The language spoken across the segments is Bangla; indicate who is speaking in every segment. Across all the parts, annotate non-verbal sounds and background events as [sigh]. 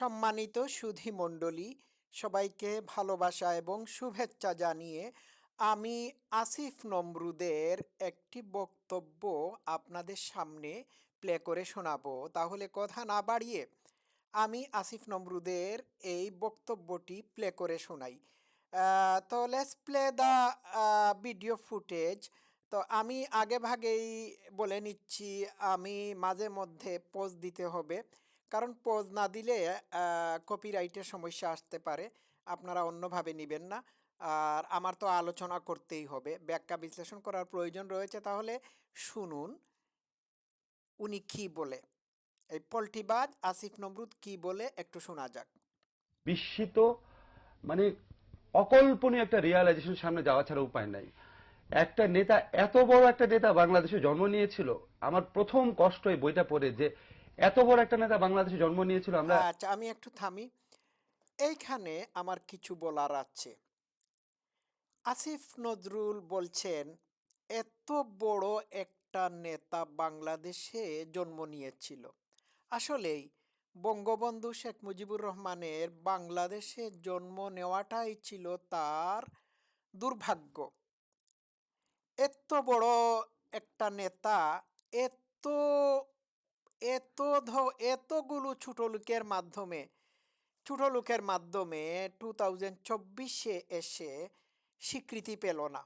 Speaker 1: সম্মানিত সুধী মণ্ডলী, সবাইকে ভালোবাসা এবং শুভেচ্ছা জানিয়ে আমি আসিফ নমরুদের একটি বক্তব্য আপনাদের সামনে প্লে করে শোনাবো। তাহলে কথা না বাড়িয়ে আমি আসিফ নমরুদের এই বক্তব্যটি প্লে করে শোনাই। তো let's play the video footage তো আমি আগে ভাগেই বলে নিচ্ছি, আমি মাঝে মধ্যে পোজ দিতে হবে। কারণ পোজ না দিলে কপিরাইটের সমস্যা আসতে পারে। আপনারা অন্যভাবে নেবেন না। আর আমার তো আলোচনা করতেই হবে। ব্যাখ্যা বিশ্লেষণ করার প্রয়োজন রয়েছে। তাহলে শুনুন, উনি কি বলে? এই পল্টিবাজ আসিফ নমরুদ কি বলে? একটু শোনা যাক।
Speaker 2: বিস্মিত মানে অকল্পনীয় একটা রিয়ালাইজেশন সামনে যাওয়া ছাড়া উপায় নাই। একটা নেতা, এত বড় একটা নেতা বাংলাদেশে জন্ম নিয়েছিল। আমার প্রথম কষ্ট এই বইটা পড়ে যে এত বড় একটা নেতা বাংলাদেশে জন্ম নিয়েছিল, আমরা
Speaker 1: আচ্ছা আমি একটু থামি। এইখানে আমার কিছু বলার আছে। আসিফ নজরুল বলছেন, এত বড় একটা নেতা বাংলাদেশে জন্ম নিয়েছিল। আসলেই বঙ্গবন্ধু শেখ মুজিবুর রহমানের বাংলাদেশে জন্ম নেওয়াটাই ছিল তার দুর্ভাগ্য। এত বড় একটা নেতা, এত এত ধ, এতগুলো ছোট লোকের মাধ্যমে, ছোট লোকের মাধ্যমে টু থাউজেন্ড চব্বিশে এসে স্বীকৃতি পেল না।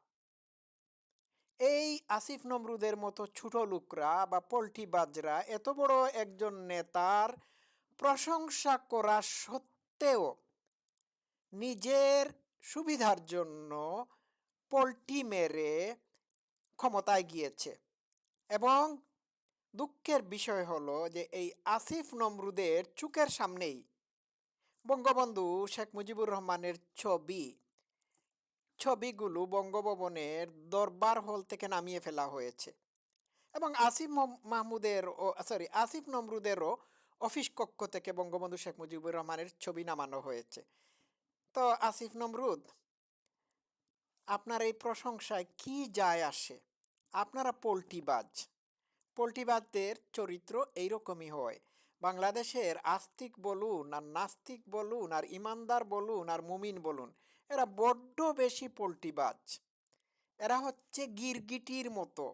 Speaker 1: এই আসিফ নমরুদের মতো ছোট লোকরা বা পল্টিবাজরা এত বড় একজন নেতার প্রশংসা করা সত্ত্বেও নিজের সুবিধার জন্য পল্টি মেরে ক্ষমতায় গিয়েছে এবং দুঃখের বিষয় হলো যে, এই আসিফ নমরুদের চুকের সামনেই। বঙ্গবন্ধু শেখ মুজিবুর রহমানের ছবি। ছবিগুলো বঙ্গভবনের দরবার হল থেকে নামিয়ে ফেলা হয়েছে। এবং আসিফ মহ- মাহমুদের ও, সরি, আসিফ নমরুদেরও অফিস কক্ষ থেকে বঙ্গবন্ধু শেখ মুজিবুর রহমানের ছবি নামানো হয়েছে। তো, আসিফ নমরুদ, আপনার এই প্রশংসায় কি যায় আসে? আপনারা পোল্টিবাজ পোল্টিবাজদের চরিত্র এইরকমই হয়। বাংলাদেশের আস্তিক বলুন আর নাস্তিক বলুন আর ইমানদার বলুন আর মুমিন বলুন, এরা বড্ড বেশি পোল্টিবাজ এরা হচ্ছে গিরগিটির মতো,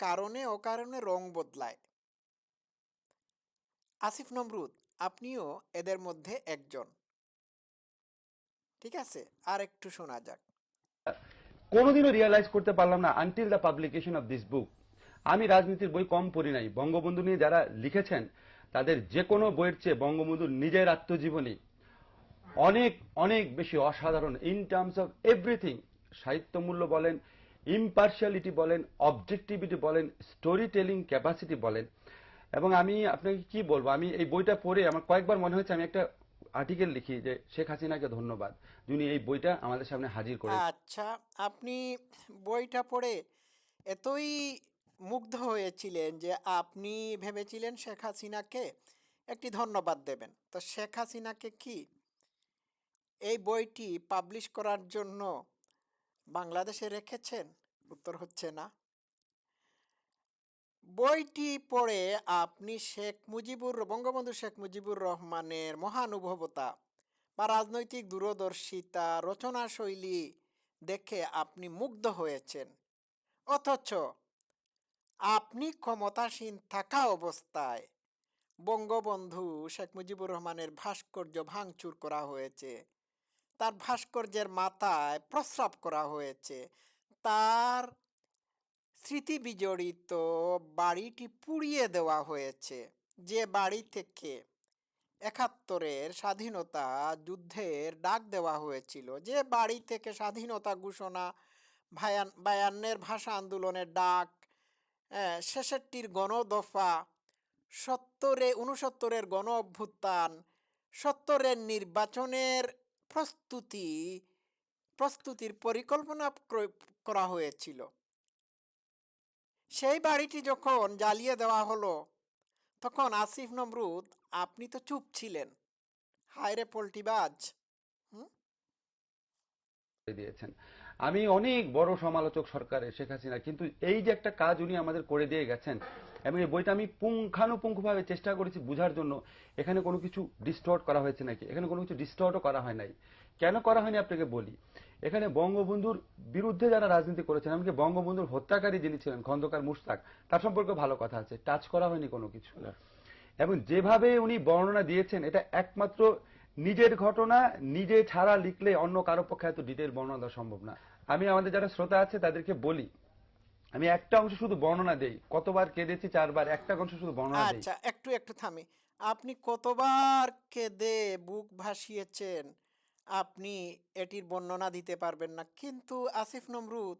Speaker 1: কারণে অকারণে রং বদলায়। আসিফ নমরুদ, আপনিও এদের মধ্যে একজন। ঠিক আছে, আর একটু শোনা যাক।
Speaker 2: কোনোদিনও রিয়ালাইজ করতে পারলাম না until the publication of this book আমি রাজনীতির বই কম পড়ি নাই। বঙ্গবন্ধু নিয়ে যারা লিখেছেন, তাদের যে কোনো বইয়ের চেয়ে বঙ্গবন্ধুর নিজের আত্মজীবনী অনেক অনেক বেশি অসাধারণ ইন টার্মস অফ এভরিথিং সাহিত্যমূল্য বলেন ইম্পার্শিয়ালিটি বলেন অবজেক্টিভিটি বলেন স্টোরি টেলিং ক্যাপাসিটি বলেন। এবং আমি আপনাকে কি বলব, আমি এই বইটা পড়ে আমার কয়েকবার মনে হচ্ছে আমি একটা আর্টিকেল লিখি যে, শেখ হাসিনাকে ধন্যবাদ, যিনি এই বইটা আমাদের সামনে হাজির করে
Speaker 1: আচ্ছা আপনি বইটা পড়ে এতই মুগ্ধ হয়েছিলেন যে আপনি ভেবেছিলেন শেখ হাসিনাকে একটি ধন্যবাদ দেবেন। তো শেখ হাসিনাকে কি এই বইটি পাবলিশ করার জন্য বাংলাদেশে রেখেছেন? উত্তর হচ্ছে না। বইটি পড়ে আপনি শেখ মুজিবুর, বঙ্গবন্ধু শেখ মুজিবুর রহমানের মহানুভবতা বা রাজনৈতিক দূরদর্শিতা রচনা শৈলী দেখে আপনি মুগ্ধ হয়েছেন। অথচ আপনি ক্ষমতাসীন থাকা অবস্থায়। বঙ্গবন্ধু শেখ মুজিবুর রহমানের ভাস্কর্য ভাঙচুর করা হয়েছে। তার ভাস্কর্যের মাথায় প্রস্রাব করা হয়েছে। তার স্মৃতি বিজড়িত বাড়িটি পুড়িয়ে দেওয়া হয়েছে। যে বাড়ি থেকে একাত্তরের স্বাধীনতা যুদ্ধের ডাক দেওয়া হয়েছিল, যে বাড়ি থেকে স্বাধীনতা ঘোষণা, ভায়ান, বায়ান্নের ভাষা আন্দোলনের ডাক ছেষট্টির গণদফা, সত্তরে উনসত্তরের গণ অভ্যুত্থান সত্তরের নির্বাচনের প্রস্তুতি, প্রস্তুতির পরিকল্পনা ক্র- হয়েছিল। সেই বাড়িটি যখন জ্বালিয়ে দেওয়া হলো, তখন আসিফ নমরুদ, আপনি তো চুপ ছিলেন। হায়রে পোল্টিবাজ
Speaker 2: দিয়েছেন। আমি অনেক বড় সমালোচক সরকারের শেখ হাসিনা কিন্তু এই যে একটা কাজ উনি আমাদের করে দিয়ে গেছেন এবং এই বইটা আমি পুঙ্খানুপুঙ্খভাবে চেষ্টা করেছি বুঝার জন্য এখানে কোনো কিছু ডিস্টর্ট করা হয়েছে নাকি? এখানে কোনো কিছু ডিস্টর্টও করা হয় নাই। কেন করা হয়নি আপনাকে বলি? এখানে বঙ্গবন্ধুর বিরুদ্ধে যারা রাজনীতি করেছেন এমনকি বঙ্গবন্ধুর হত্যাকারী যিনি ছিলেন খন্দকার মুশতাক তার সম্পর্কে ভালো কথা আছে টাচ করা হয়নি কোনো কিছু। এবং যেভাবে উনি বর্ণনা দিয়েছেন এটা একমাত্র নিজের ঘটনা নিজে ছাড়া লিখলে অন্য কারও পক্ষে এত ডিটেল বর্ণনা দেওয়া সম্ভব না। আমি আমাদের যারা শ্রোতা আছে তাদেরকে বলি, আমি একটা অংশ শুধু বর্ণনা দেই, কতবার কেঁদেছি চারবার, একটা অংশ শুধু বর্ণনা দেই।
Speaker 1: আচ্ছা একটু একটু থামি। আপনি কতবার কেঁদে বুক ভাসিয়েছেন? আপনি এটির বর্ণনা দিতে পারবেন না। কিন্তু আসিফ নমরুদ,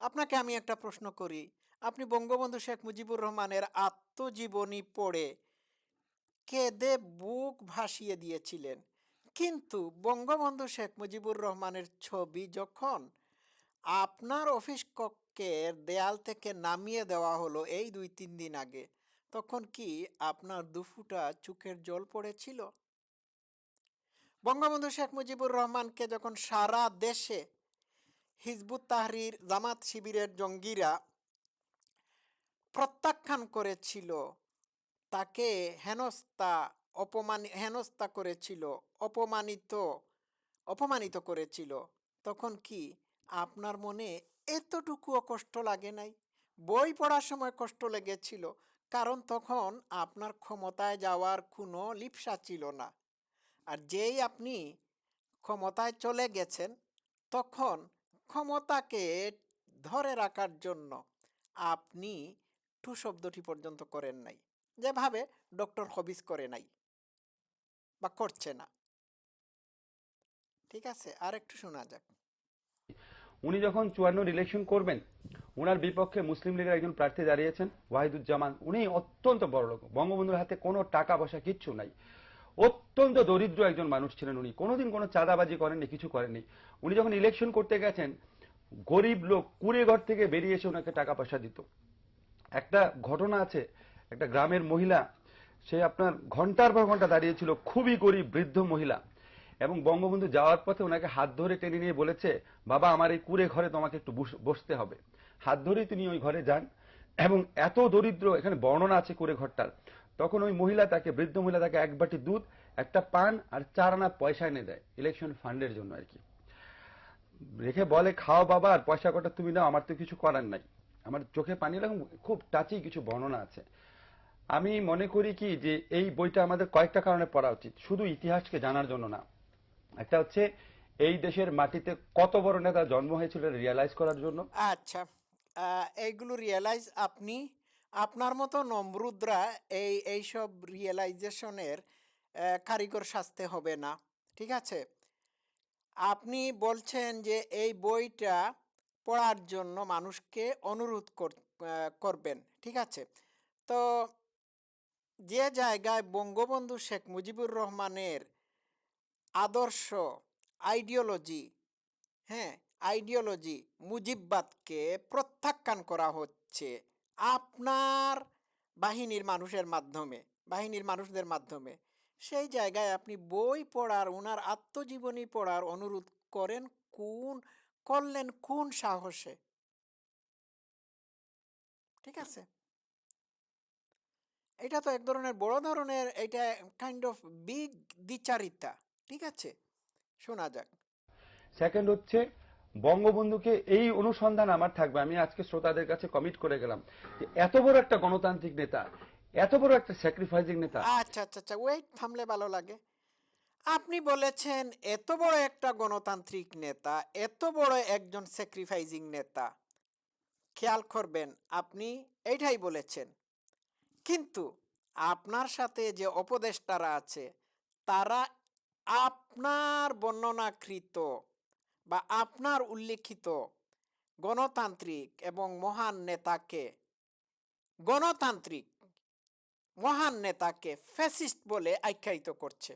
Speaker 1: আপনাকে আমি একটা প্রশ্ন করি। আপনি বঙ্গবন্ধু শেখ মুজিবুর রহমানের আত্মজীবনী পড়ে কেঁদে বুক ভাসিয়ে দিয়েছিলেন। কিন্তু বঙ্গবন্ধু শেখ মুজিবুর রহমানের ছবি যখন আপনার অফিস কক্ষের দেয়াল থেকে নামিয়ে দেওয়া হলো এই দুই, তিন দিন আগে, তখন কি আপনার দুফুটা চোখের জল পড়েছিল? বঙ্গবন্ধু শেখ মুজিবুর রহমানকে যখন সারা দেশে হিজবুত তাহরির জামাত শিবিরের জঙ্গিরা প্রত্যাখ্যান করেছিল, তাকে হেনস্তা অপমান হেনস্থা করেছিল, অপমানিত অপমানিত করেছিল, তখন কি আপনার মনে এতটুকুও কষ্ট লাগে নাই? বই পড়ার সময় কষ্ট লেগেছিল, কারণ তখন আপনার ক্ষমতায় যাওয়ার কোনো লিপসা ছিল না। আর যেই আপনি ক্ষমতায় চলে গেছেন, তখন ক্ষমতাকে ধরে রাখার জন্য আপনি টু শব্দটি পর্যন্ত করেন নাই। যেভাবে ডক্টর হবিস করে নাই। বা করছে না। ঠিক আছে? আর একটু শোনা যাক।
Speaker 2: উনি যখন চুয়ান্নর ইলেকশন করবেন ওনার বিপক্ষে মুসলিম লীগের একজন প্রার্থী দাঁড়িয়েছেন, ওয়াহিদুজ্জামান। উনি অত্যন্ত বড় লোক। বঙ্গবন্ধুর হাতে কোনো টাকা পয়সা কিচ্ছু নাই। অত্যন্ত দরিদ্র একজন মানুষ ছিলেন উনি। কোনোদিন কোনো চাঁদাবাজি করেননি, কিছু করেননি। উনি যখন ইলেকশন করতে গেছেন, গরিব লোক কুড়ে ঘর থেকে বেরিয়ে এসে ওনাকে টাকা পয়সা দিত। একটা ঘটনা আছে, একটা গ্রামের মহিলা সে আপনার ঘণ্টার পর ঘণ্টা দাঁড়িয়েছিল খুবই গরিব, বৃদ্ধ মহিলা। এবং বঙ্গবন্ধু যাওয়ার পথে ওনাকে হাত ধরে টেনে নিয়ে বলেছে, বাবা, আমার এই কুড়ে ঘরে তোমাকে একটু বস- বসতে হবে। হাত ধরেই তিনি ওই ঘরে যান। এবং এত দরিদ্র, এখানে বর্ণনা আছে কুড়ে ঘরটার। তখন ওই মহিলা তাকে, বৃদ্ধ মহিলা তাকে এক বাটি দুধ, একটা পান আর চার আনা পয়সা এনে দেয় ইলেকশন ফান্ডের জন্য আর কি রেখে বলে, খাও বাবা, আর পয়সা কটা তুমি নাও, আমার তো কিছু করার নাই। আমার চোখে পানি এরকম খুব টাচি কিছু বর্ণনা আছে। আমি মনে করি কি যে এই বইটা আমাদের কয়েকটা কারণে পড়া উচিত। শুধু ইতিহাসকে জানার জন্য না। একটা হচ্ছে, এই দেশের মাটিতে কত বড় নেতা জন্ম হয়েছিল রিয়ালাইজ করার জন্য।
Speaker 1: আচ্ছা। এইগুলো রিয়েলাইজ আপনি, আপনার মতো নমরুদরা এই, এইসব রিয়েলাইজেশনের কারিগর সাজতে হবে না। ঠিক আছে? আপনি বলছেন যে এই বইটা পড়ার জন্য মানুষকে অনুরোধ কর- করবেন। ঠিক আছে? তো যে জায়গায় বঙ্গবন্ধু শেখ মুজিবুর রহমানের আদর্শ আইডিওলজি হ্যাঁ আইডিওলজি মুজিববাদকে প্রত্যাখ্যান করা হচ্ছে আপনার বাহিনীর মানুষের মাধ্যমে, বাহিনীর মানুষদের মাধ্যমে। সেই জায়গায় আপনি বই পড়ার ওনার আত্মজীবনী পড়ার অনুরোধ করেন কোন, করলেন কোন সাহসে? ঠিক আছে? এটা তো এক ধরনের বড় ধরনের এটা কাইন্ড অফ বিগ দ্বিচারিতা ঠিক আছে? শোনা যাক।
Speaker 2: সেকেন্ড হচ্ছে বঙ্গবন্ধুকে এই অনুসন্ধান আমার থাকবে আমি আজকে শ্রোতাদের কাছে কমিট করে গেলাম যে এত বড় একটা গণতান্ত্রিক নেতা এত বড় একটা স্যাক্রিফাইসিং নেতা।
Speaker 1: আচ্ছা আচ্ছা আচ্ছা ওয়েট থামলে ভালো লাগে। আপনি বলেছেন এত বড় একটা গণতান্ত্রিক নেতা এত বড় একজন স্যাক্রিফাইজিং নেতা। খেয়াল করবেন আপনি এইটাই বলেছেন। কিন্তু আপনার সাথে যে উপদেষ্টারা আছে, তারা আপনার বর্ণনাকৃত বা আপনার উল্লেখিত গণতান্ত্রিক এবং মহান নেতাকে, গণতান্ত্রিক, মহান নেতাকে ফ্যাসিস্ট বলে আখ্যায়িত করছে।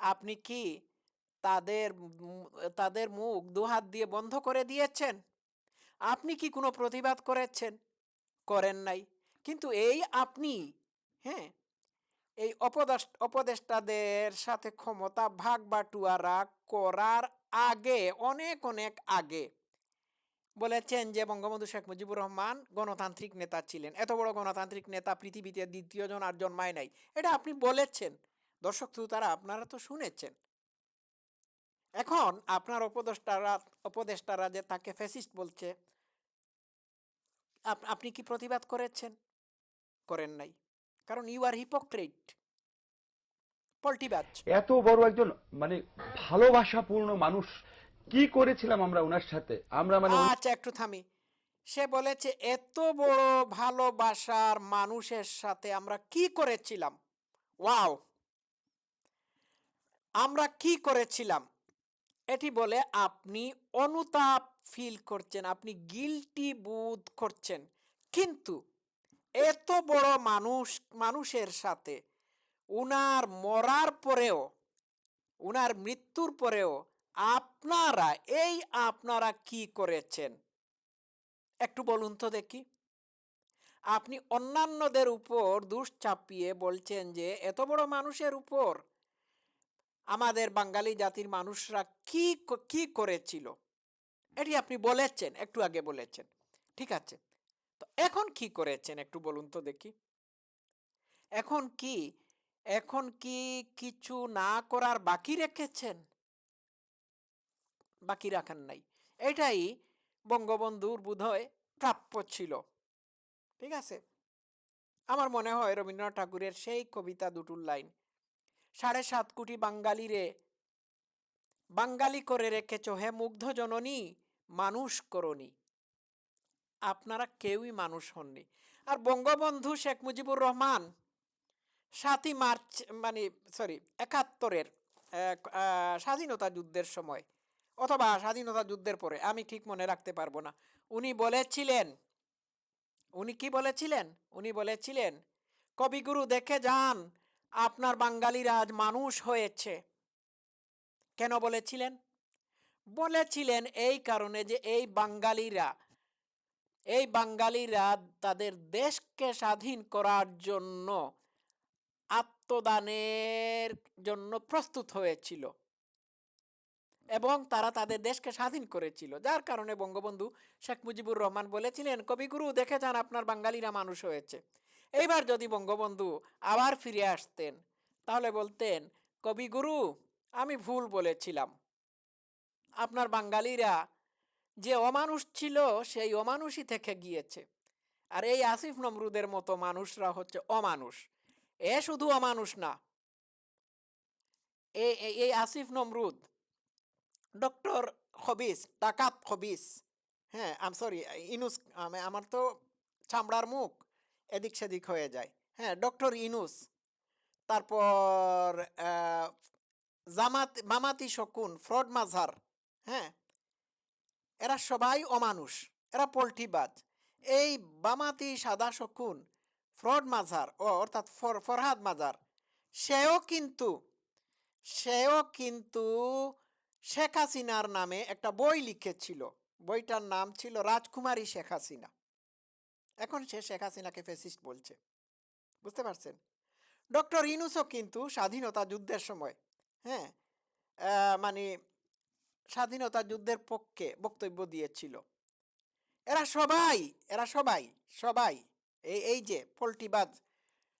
Speaker 1: আপনি কি তাদের তাদের মুখ দুহাত দিয়ে বন্ধ করে দিয়েছেন? আপনি কি কোনো প্রতিবাদ করেছেন? করেন নাই। কিন্তু এই আপনি হ্যাঁ? এই অপদেশ উপদেষ্টাদের সাথে ক্ষমতা ভাগ বাটুয়ারা করার আগে, অনেক অনেক আগে বলেছেন যে বঙ্গবন্ধু শেখ মুজিবুর রহমান গণতান্ত্রিক নেতা ছিলেন। এত বড় গণতান্ত্রিক নেতা পৃথিবীতে দ্বিতীয় জন আর জন্মায় নাই। এটা আপনি বলেছেন। দর্শক শ্রোতারা, আপনারা তো শুনেছেন। এখন আপনার উপদেষ্টারা উপদেষ্টারা যে তাকে ফ্যাসিস্ট বলছে, আপ- আপনি কি প্রতিবাদ করেছেন? করেন নাই। কারণ ইউ আর হিপোক্রেট পল্টিবাজ
Speaker 2: এত বড় একজন মানে ভালোবাসাপূর্ণ মানুষ কি করেছিলাম আমরা ওনার সাথে? আমরা মানে
Speaker 1: আচ্ছা একটু থামি। সে বলেছে এত বড় ভালোবাসার মানুষের সাথে আমরা কি করেছিলাম? ওয়াও। আমরা কি করেছিলাম? এটি বলে আপনি অনুতাপ ফিল করছেন আপনি গিলটি বোধ করছেন। কিন্তু এত বড় মানুষ, মানুষের সাথে উনার মরার পরেও, উনার মৃত্যুর পরেও আপনারা, এই আপনারা কি করেছেন? একটু বলুন তো দেখি। আপনি অন্যান্যদের উপর দুষ চাপিয়ে বলছেন যে, এত বড় মানুষের উপর আমাদের বাঙালি জাতির মানুষরা কি ক- করেছিল? এটি আপনি বলেছেন, একটু আগে বলেছেন। ঠিক আছে। তো এখন কি করেছেন একটু বলুন তো দেখি। এখন কি এখন কি কিছু না করার বাকি রেখেছেন? বাকি রাখেন নাই। এটাই বঙ্গবন্ধুর বোধহয় প্রাপ্য ছিল। ঠিক আছে? আমার মনে হয় রবীন্দ্রনাথ ঠাকুরের সেই কবিতা দুটোর লাইন, সাড়ে সাত কোটি বাঙালি করে রেখেছ হে মুগ্ধ জননী, মানুষ করনি। আপনারা কেউই মানুষ হননি। আর বঙ্গবন্ধু শেখ মুজিবুর রহমান সাতই মার্চ মানে সরি একাত্তরের স্বাধীনতা যুদ্ধের সময়, অথবা স্বাধীনতা যুদ্ধের পরে, আমি ঠিক মনে রাখতে পারব না। উনি বলেছিলেন, উনি কি বলেছিলেন? উনি বলেছিলেন, কবিগুরু দেখে যান, আপনার বাঙালিরা আজ মানুষ হয়েছে। কেন বলেছিলেন? বলেছিলেন এই কারণে যে এই বাঙালিরা এই বাঙালিরা তাদের দেশকে স্বাধীন করার জন্য আত্মদানের জন্য প্রস্তুত হয়েছিল। এবং তারা তাদের দেশকে স্বাধীন করেছিল। যার কারণে বঙ্গবন্ধু শেখ মুজিবুর রহমান বলেছিলেন, কবিগুরু, দেখে যান আপনার বাঙালিরা মানুষ হয়েছে। এইবার যদি বঙ্গবন্ধু আবার ফিরে আসতেন, তাহলে বলতেন, কবিগুরু, আমি ভুল বলেছিলাম। আপনার বাঙালিরা যে অমানুষ ছিল, সেই অমানুষই থেকে গিয়েছে। আর এই আসিফ নমরুদের মতো মানুষরা হচ্ছে অমানুষ। এ শুধু অমানুষ না। এই আসিফ নমরুদ, ডক্টর খবিস, ডাকাত খবিস হ্যাঁ আম সরি, ইনুস আমার তো চামড়ার মুখ এদিক সেদিক হয়ে যায়। হ্যাঁ ডক্টর ইনুস, তারপর জামাত, মামাতি শকুন, ফ্রড মাঝার হ্যাঁ এরা সবাই অমানুষ, এরা পোল্ট্রিবাজ এই বামাতি সাদা শকুন, ফ্রড মাজার, ও অর্থাৎ ফরহাদ মাজার, সেও কিন্তু সেও কিন্তু শেখ হাসিনার নামে একটা বই লিখেছিল। বইটার নাম ছিল রাজকুমারী শেখ হাসিনা। এখন সে শেখ হাসিনাকে ফেসিস্ট বলছে। বুঝতে পারছেন? ডক্টর ইনুসও কিন্তু স্বাধীনতা যুদ্ধের সময় হ্যাঁ মানে স্বাধীনতা যুদ্ধের পক্ষে বক্তব্য দিয়েছিল। এরা সবাই এরা সবাই সবাই এই এই যে পোল্টিবাজ,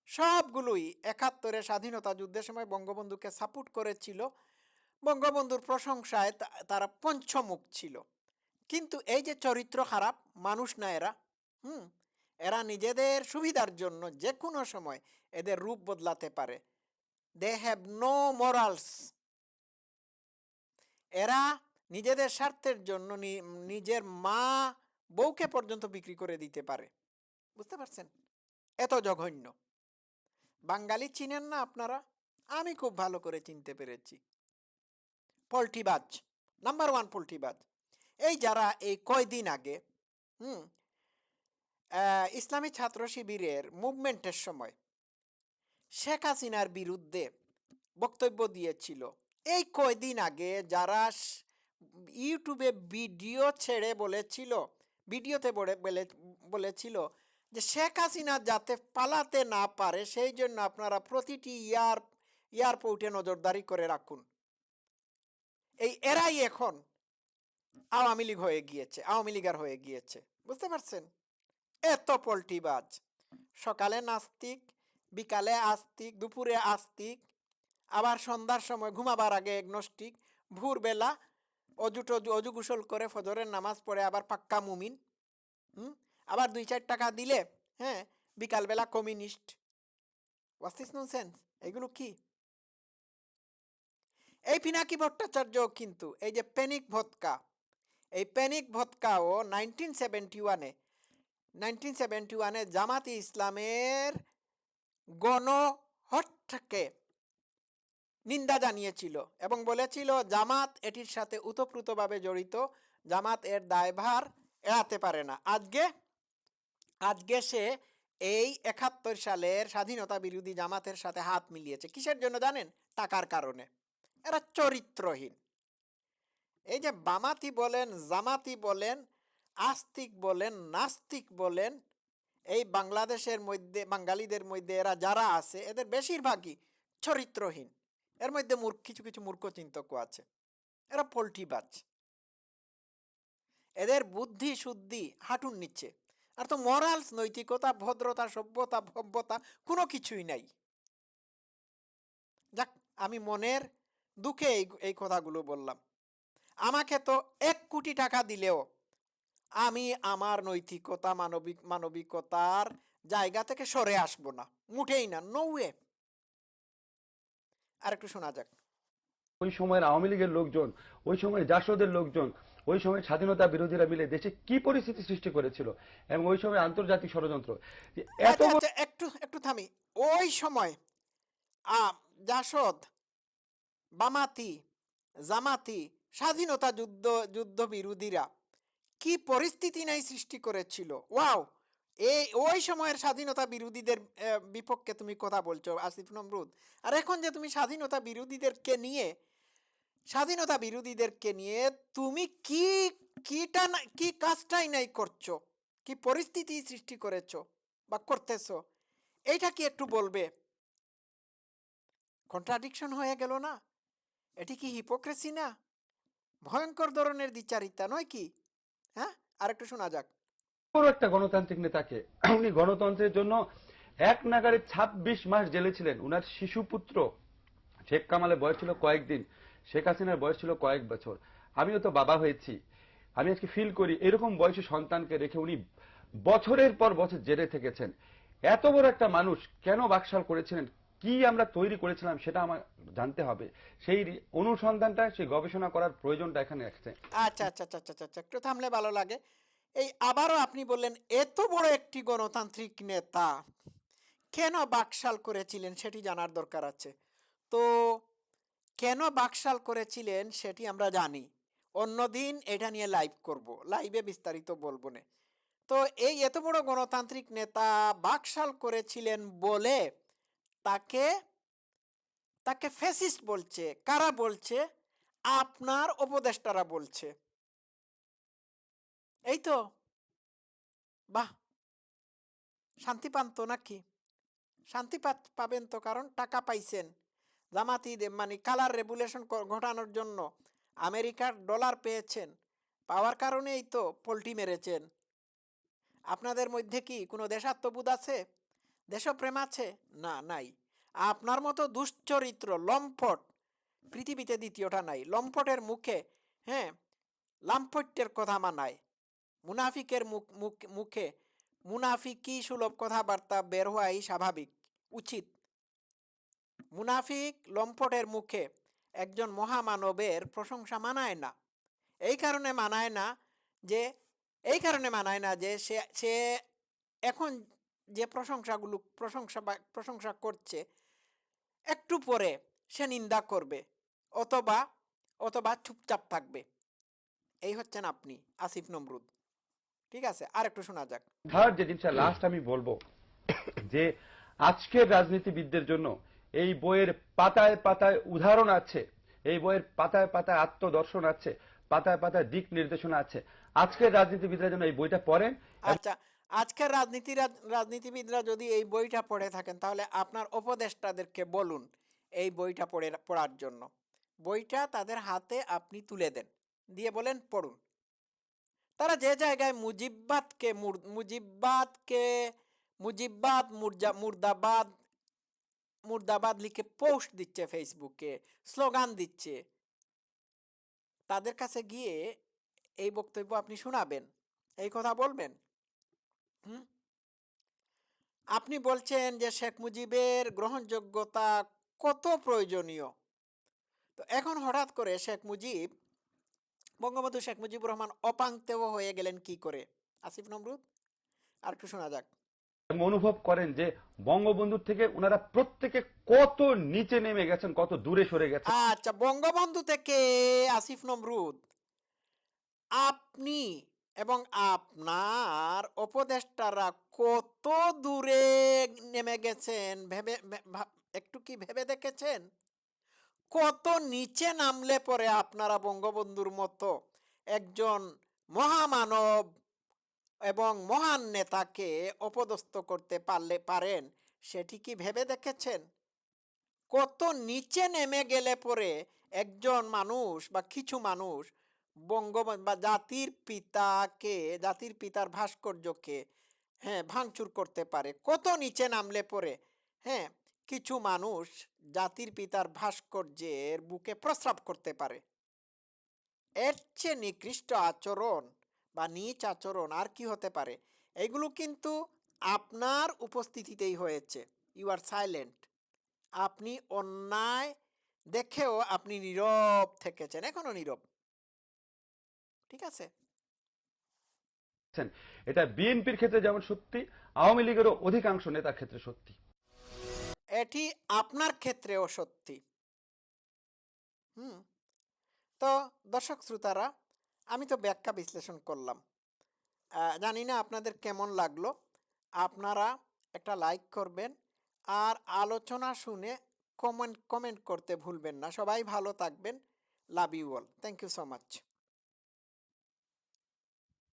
Speaker 1: সবগুলোই একাত্তরে স্বাধীনতা যুদ্ধের সময় বঙ্গবন্ধুকে সাপোর্ট করেছিল। বঙ্গবন্ধুর প্রশংসায় তারা পঞ্চমুখ ছিল। কিন্তু এই যে চরিত্র খারাপ, মানুষ না এরা, হুম, এরা নিজেদের সুবিধার জন্য যে কোনো সময় এদের রূপ বদলাতে পারে। দে হ্যাভ নো মোরালস এরা নিজেদের স্বার্থের জন্য নিজের মা বউকে পর্যন্ত বিক্রি করে দিতে পারে। বুঝতে পারছেন? এত জঘন্য। বাঙালি চিনেন না আপনারা? আমি খুব ভালো করে চিনতে পেরেছি। পোল্ট্রিবাজ, নাম্বার ওয়ান পোল্ট্রিবাজ। এই যারা এই কয়দিন আগে, হুম ইসলামী ছাত্র শিবিরের মুভমেন্টের সময় শেখ হাসিনার বিরুদ্ধে বক্তব্য দিয়েছিল এই কয়দিন আগে যারা ইউটিউবে ভিডিও ছেড়ে বলেছিল, ভিডিওতে বলে, বলে- বলেছিল যে শেখ হাসিনা যাতে পালাতে না পারে, সেই জন্য আপনারা প্রতিটি ইয়ার, এয়ারপোর্টে নজরদারি করে রাখুন। এই এরাই এখন আওয়ামী লীগ হয়ে গিয়েছে, আওয়ামী লীগার হয়ে গিয়েছে, বুঝতে পারছেন? এত পল্টিবাজ সকালে নাস্তিক, বিকালে আস্তিক, দুপুরে আস্তিক আবার সন্ধ্যার সময় ঘুমাবার আগে এগনস্টিক ভোরবেলা অজু টজু, অজু গোসল করে ফজরের নামাজ পড়ে আবার পাক্কা মুমিন, হুম? আবার দুই চার টাকা দিলে হ্যাঁ বিকালবেলা কমিউনিস্ট ওয়াস্তিস সেন্স এগুলো কি? এই পিনাকি ভট্টাচার্য কিন্তু, এই যে প্যানিক ভৎকা এই প্যানিক ভৎকাও নাইনটিন সেভেন্টি ওয়ানে নাইনটিন সেভেন্টি ওয়ানে জামাতি ইসলামের গণহট্টকে নিন্দা জানিয়েছিল এবং বলেছিল, জামাত এটির সাথে উতপ্রুতভাবে জড়িত। জামাত এর দায়ভার এড়াতে পারে না। আজকে আজকে সে এই একাত্তর সালের স্বাধীনতা বিরোধী জামাতের সাথে হাত মিলিয়েছে। কিসের জন্য জানেন? টাকার কারণে। এরা চরিত্রহীন। এই যে বামাতি বলেন, জামাতি বলেন, আস্তিক বলেন, নাস্তিক বলেন, এই বাংলাদেশের মধ্যে, বাঙালিদের মধ্যে এরা যারা আছে, এদের বেশিরভাগই চরিত্রহীন। এর মধ্যে মূর্খ, কিছু কিছু মূর্খ চিন্তকও আছে। এরা পোল্ট্রিবাজ এদের বুদ্ধি, শুদ্ধি হাঁটুর নিচ্ছে আর তো মরালস নৈতিকতা, ভদ্রতা, সভ্যতা, ভব্যতা কোনো কিছুই নাই। যাক, আমি মনের দুঃখে এই এই কথাগুলো বললাম। আমাকে তো এক কোটি টাকা দিলেও আমি আমার নৈতিকতা, মানবিক, মানবিকতার জায়গা থেকে সরে আসব না। মুঠেই না নৌয়ে আর একটু শোনা যাক।
Speaker 2: ওই সময়ের আওয়ামী লীগের লোকজন ওই সময় জাসদের লোকজন ওই সময় স্বাধীনতা বিরোধীরা মিলে দেশে কি পরিস্থিতি সৃষ্টি করেছিল এবং ওই সময় আন্তর্জাতিক ষড়যন্ত্র? এত
Speaker 1: আচ্ছা,
Speaker 2: বড়
Speaker 1: আচ্ছা, একটু একটু থামি। ওই সময় জাসদ বামাতি জামাতি স্বাধীনতা যুদ্ধ যুদ্ধ বিরোধীরা কি পরিস্থিতি নাই সৃষ্টি করেছিল? ওয়াও! এই, ওই সময়ের স্বাধীনতা বিরোধীদের বিপক্ষে তুমি কথা বলছো, আসিফ নমরুদ। আর এখন যে তুমি স্বাধীনতা বিরোধীদেরকে নিয়ে, স্বাধীনতা বিরোধীদেরকে নিয়ে তুমি কি কিটা না, কি কাজটাই নাই করছ? কি পরিস্থিতি সৃষ্টি করেছ বা করতেছো? এইটা কি একটু বলবে? কন্ট্রাডিকশন হয়ে গেল না? এটি কি হিপোক্রেসি না? ভয়ঙ্কর ধরনের দ্বিচারিতা নয় কি? হ্যাঁ? আর একটু শোনা যাক।
Speaker 2: বড় একটা গণতান্ত্রিক নেতাকে। [clears throat] উনি গণতন্ত্রের জন্য এক নাগারে ২৬ মাস জেলে ছিলেন। উনার শিশুপুত্র শেখ কামালের বয়স ছিল কয়েকদিন। শেখ হাসিনার বয়স ছিল কয়েক বছর। আমিও তো বাবা হয়েছি। আমি আজকে ফিল করি এরকম বয়সী সন্তানকে রেখে উনি বছরের পর বছর জেলে থেকেছেন। এত বড় একটা মানুষ কেন বাকশাল করেছিলেন? কি আমরা তৈরি করেছিলাম সেটা আমার জানতে হবে। সেই অনুসন্ধানটা, সেই গবেষণা করার প্রয়োজনটা এখানে আছে
Speaker 1: আচ্ছা আচ্ছা আচ্ছা আচ্ছা আচ্ছা একটু থামলে ভালো লাগে। এই আবারও আপনি বললেন, এত বড় একটি গণতান্ত্রিক নেতা কেন বাকশাল করেছিলেন সেটি জানার দরকার আছে। তো কেন বাকশাল করেছিলেন সেটি আমরা জানি। অন্যদিন এটা নিয়ে লাইভ করব, লাইভে বিস্তারিত বলব না। তো এই এত বড় গণতান্ত্রিক নেতা বাকশাল করেছিলেন বলে তাকে তাকে ফেসিস্ট বলছে, কারা বলছে? আপনার উপদেষ্টারা বলছে। এই তো, বাহ! শান্তি পান তো নাকি? শান্তি পাবেন তো, কারণ টাকা পাইছেন। জামাতি মানে কালার রেগুলেশন ঘটানোর জন্য আমেরিকার ডলার পেয়েছেন। পাওয়ার কারণেই তো পোল্টি মেরেছেন। আপনাদের মধ্যে কি কোনো দেশাত্মবোধ আছে? দেশপ্রেম আছে? না, নাই। আপনার মতো দুশ্চরিত্র, লম্পট, পৃথিবীতে দ্বিতীয়টা নাই। লম্পটের মুখে হ্যাঁ লাম্পট্যের কথা মানায়। মুনাফিকের মুখ, মুখ- মুখে মুনাফিকি সুলভ কথাবার্তা বের হওয়াই স্বাভাবিক, উচিত। মুনাফিক লম্পটের মুখে একজন মহামানবের প্রশংসা মানায় না। এই কারণে মানায় না যে, এই কারণে মানায় না যে সে সে এখন যে প্রশংসাগুলো, প্রশংসা প্রশংসা করছে, একটু পরে সে নিন্দা করবে অথবা অথবা চুপচাপ থাকবে। এই হচ্ছেন আপনি আসিফ নমরুদ। ঠিক আছে আর একটু শোনা যাক।
Speaker 2: থার্ড যে জিনিসটা লাস্ট আমি বলব যে আজকের রাজনীতিবিদদের জন্য এই বইয়ের পাতায় পাতায় উদাহরণ আছে এই বইয়ের পাতায় পাতায় আত্মদর্শন আছে পাতায় পাতায় দিক নির্দেশনা আছে। আজকের রাজনীতিবিদরা যেন এই বইটা পড়েন
Speaker 1: আচ্ছা আজকের রাজনীতি রাজনীতিবিদরা যদি এই বইটা পড়ে থাকেন তাহলে আপনার উপদেষ্টাদেরকে বলুন এই বইটা পড়ে পড়ার জন্য। বইটা তাদের হাতে আপনি তুলে দেন দিয়ে বলেন পড়ুন। তারা যে জায়গায় মুজিববাদকে মুজিববাদকে, মুজিববাদ, মুর্জা, মুর্দাবাদ মুর্দাবাদ লিখে পোস্ট দিচ্ছে ফেসবুকে, স্লোগান দিচ্ছে। তাদের কাছে গিয়ে এই বক্তব্য আপনি শোনাবেন, এই কথা বলবেন। হুম? আপনি বলছেন যে শেখ মুজিবের গ্রহণযোগ্যতা কত প্রয়োজনীয়? তো এখন হঠাৎ করে শেখ মুজিব বঙ্গবন্ধু শেখ মুজিবুর রহমান অপাঙ্ক্তেও হয়ে গেলেন কি করে? আসিফ নমরুদ আর একটু শোনা যাক।
Speaker 2: অনুভব করেন যে বঙ্গবন্ধুর থেকে ওনারা প্রত্যেকে কত নিচে নেমে গেছেন কত দূরে সরে গেছেন।
Speaker 1: আচ্ছা বঙ্গবন্ধু থেকে আসিফ নমরুদ আপনি এবং আপনার উপদেষ্টারা কত দূরে নেমে গেছেন? ভেবে একটু কি ভেবে দেখেছেন? কত নিচে নামলে পরে আপনারা বঙ্গবন্ধুর মতো একজন মহামানব এবং মহান নেতাকে অপদস্থ করতে পারলে, পারেন, সেটি কি ভেবে দেখেছেন? কত নিচে নেমে গেলে পরে একজন মানুষ বা কিছু মানুষ বঙ্গবন্ধু বা জাতির পিতাকে, জাতির পিতার ভাস্কর্যকে হ্যাঁ ভাঙচুর করতে পারে? কত নিচে নামলে পরে হ্যাঁ কিছু মানুষ জাতির পিতার ভাস্কর্যের বুকে প্রস্রাব করতে পারে। এর চেয়ে নিকৃষ্ট আচরণ বা নিচ আচরণ আর কি হতে পারে? এগুলো কিন্তু আপনার উপস্থিতিতেই হয়েছে। ইউ আর সাইলেন্ট আপনি অন্যায় দেখেও আপনি নীরব থেকেছেন, এখনও নীরব। ঠিক আছে?
Speaker 2: এটা বিএনপির ক্ষেত্রে যেমন সত্যি, আওয়ামী লীগেরও অধিকাংশ নেতার ক্ষেত্রে সত্যি।
Speaker 1: এটি আপনার ক্ষেত্রেও সত্যি। হুম। তো দর্শক শ্রোতারা, আমি তো ব্যাখ্যা বিশ্লেষণ করলাম। জানি না আপনাদের কেমন লাগল। আপনারা একটা লাইক করবেন আর আলোচনা শুনে কমেন্ট কমেন্ট করতে ভুলবেন না। সবাই ভালো থাকবেন। Love you all. Thank you so much.